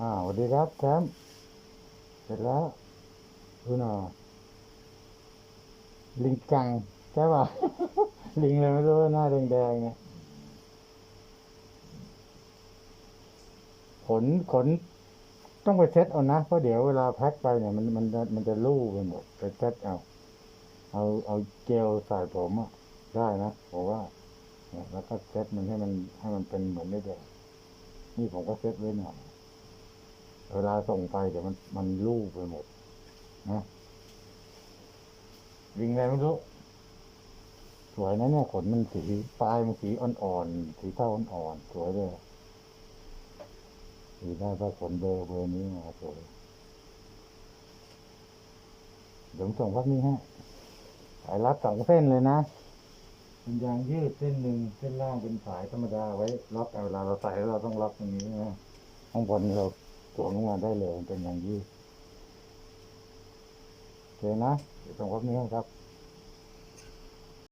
อ่าสวัสดีครับแชมป์เสร็จแล้วดูหน่อลิงกังใช่ป่ะ ลิงเลยไม่รู้หน้าแดงๆเนี่ยขนขนต้องไปเซ็ตเอานะเพราะเดี๋ยวเวลาแพ็คไปเนี่ย มันมันมันจะลู่ไปหมดไปเซ็ตเอา เอาเอาเจลใส่ผมอะได้นะผมว่าแล้วก็เซ็ตมันให้มันให้มันเป็นเหมือนได้เดียวนี่ผมก็เซ็ตไว้หน่อย เวลาส่งไปเดี๋ยวมันมันลู่ไปหมดนะลิงอะไรไม่รู้ สวยนะเนี่ยขนมันสีปลายมันสีอ่อนๆสีเทาอ่อนๆสวยเลยสีได้ก็ขนเบอร์เบอร์นี้มาสวยเดี๋ยวผมส่งพักนี้ให้สายรัดสองเส้นเลยนะเป็นยางยืดเส้นหนึ่งเส้นล่างเป็นสายธรรมดาไว้ล็อกเวลาเราใส่เราต้องล็อกตรงนี้นะข้างบนเรา สวมลงมาได้เลยเป็นอย่างยี่โอเคนะเดี๋ยวส่งพวกนี้ครับ